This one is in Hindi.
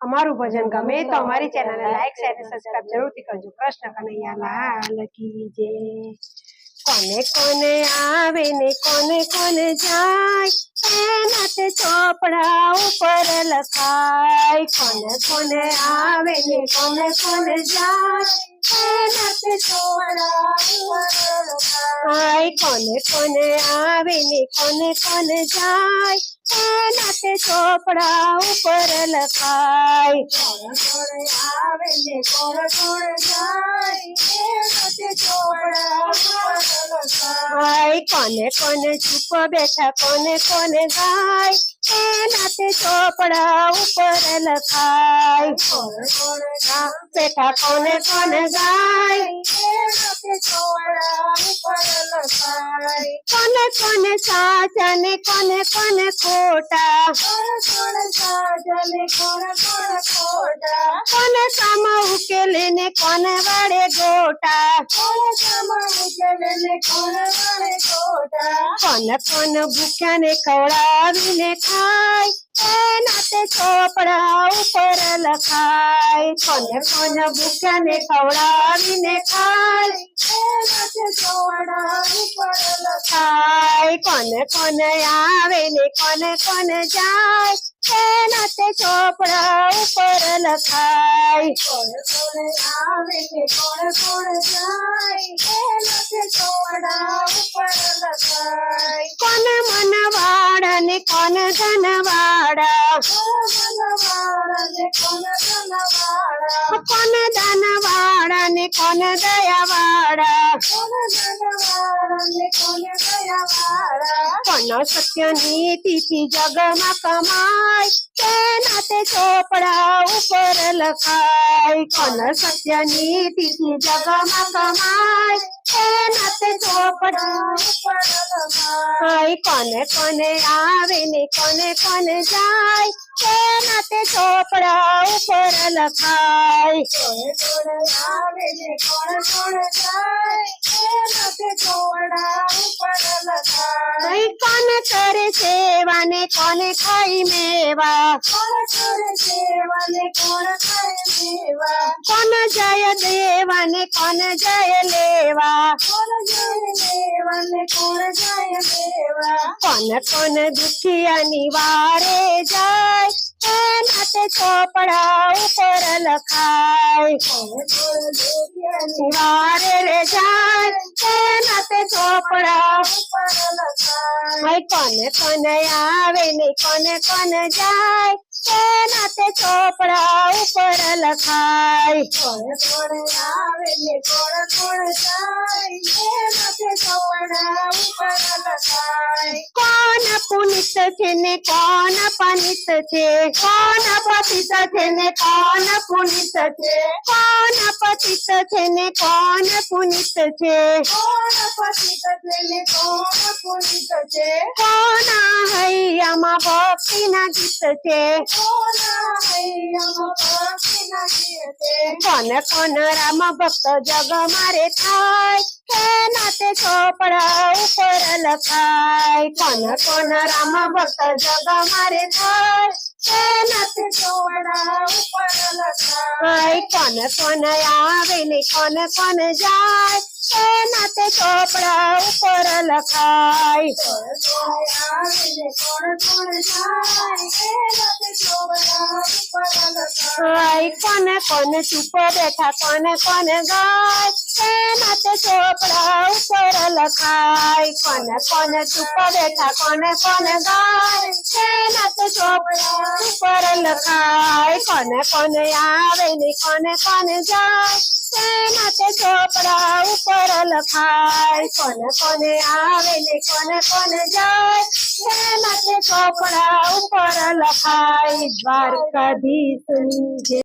અમારું ભજન ગમે તો અમારી ચેનલને લાઈક શેર અને સબસ્ક્રાઇબ જરૂરથી કરજો કૃષ્ણ કનૈયા લાલ કી જય કોને કોને આવે ને કોને કોને જાય એના તે ચોપડા ઉપર લખાય કોને કોને આવે ને કોને કોને જાય એના તે ચોપડા ઉપર લખાય કોને કોને આવે ને કોને કોને જાય એના તે ચોપડા ઉપર લખાય કોણ કોણ આવે ને કોણ કોણ જાય એના તે ચોપડા ઉપર લખાય કોને કોને ચૂપ બેઠા કોને કોને ગાય એના તે ચોપડા ઉપર લખાય કોણ કોણ ગા બેઠા કોને કોને ગાય कौन कौन साजन कौन कौन कोटा कौन कौन साजन कौन कौन कोटा कौन समाऊ के लेने कौन बड़े गोटा? कौन कौन बड़े गोटा? कौन कौन ने कौड़ा भी ने खाए नाते चौपड़ा ચોપડા ઉપર લખાય કોને કોને ભૂખ્યા ને ખવડાવીને ખાય એના તે ચોપડા ઉપર લખાય કોને કોને આવે ને કોને કોને જાય એના તે ચોપડા ઉપર લખાય કોને કોને આવે ને કોને કોને જાય એના તે ચોપડા ઉપર લખાય કોને મન વાળા ને કોને ધન कोण धनवाड़ा ने कोण दयावाड़ा कोण सत्य नीति थी जग में कमाई? तेना चोपड़ा ऊपर लखाई? कोण सत्य नीति थी जग म कमाई? हाय, कोने कोने आवे ने कोने कोने जाय के नाते चोपड़ा ऊपर लखाय कोने कोने आवे ने, कोने कोने जाय के नाते चोपड़ा ऊपर लखाय कोने करे सेवा ने, कोने खाई मेवा? कोने करे सेवा ने, कोने खाई मेवा? कोन जय देवन कोन जय लेवा? कोन जय देवन कोन जय देवा? कौन कौन दुखिया निवारे जाय? नाते चोपड़ा ऊपर लखाय। कौन कौन दुखिया निवारे जाय? नाते चोपड़ा ऊपर लखाय। હાય કોને કોને આવે ને કોને કોને જાય તેના તે ચોપડા ઉપર લખાય. કોણ કોણ આવે ને કોણ કોણ જાય. પુનિત છે ને કોણ પનિત છે કોણ પતિત છે ને કોણ પુનિત છે કોણ પતિત છે ને કોણ પુનિત છે કોણ પતિત છે ને કોણ પુનિત છે કોણ હૈયામાં ભક્તિના ગીત છે કોણ હૈયામાં ભક્તિના ગીત છે કોણ કોણ રામ ભક્ત જગ મારે થાય એના તે ચોપડા ઉપર લખાય કોણ કોણ રામ ભક્ત જગ મારે થાય એના તે ચોપડા ઉપર લખાય કોણ કોણ આવે ને કોણ કોણ જાય એના તે ચોપડા ઉપર લખાય કોણ કોણ આવે ને કોણ કોણ જાય એના તે ચોપડા ઉપર લખાય કોને કોને ચૂપ બેઠા કોને કોને ગાય એના તે ચોપડા ઉપર લખાય કોને કોને ચૂપ બેઠા કોને કોને ગાય એના તે ચોપડા ઉપર લખાય કોને કોને આવે ને કોને કોને જાય એના તે ચોપડા ઉપર લખાય કોને કોને આવે ને કોને કોને જાય એના તે ચોપડા ઉપર લખાય દ્વારકાધીશ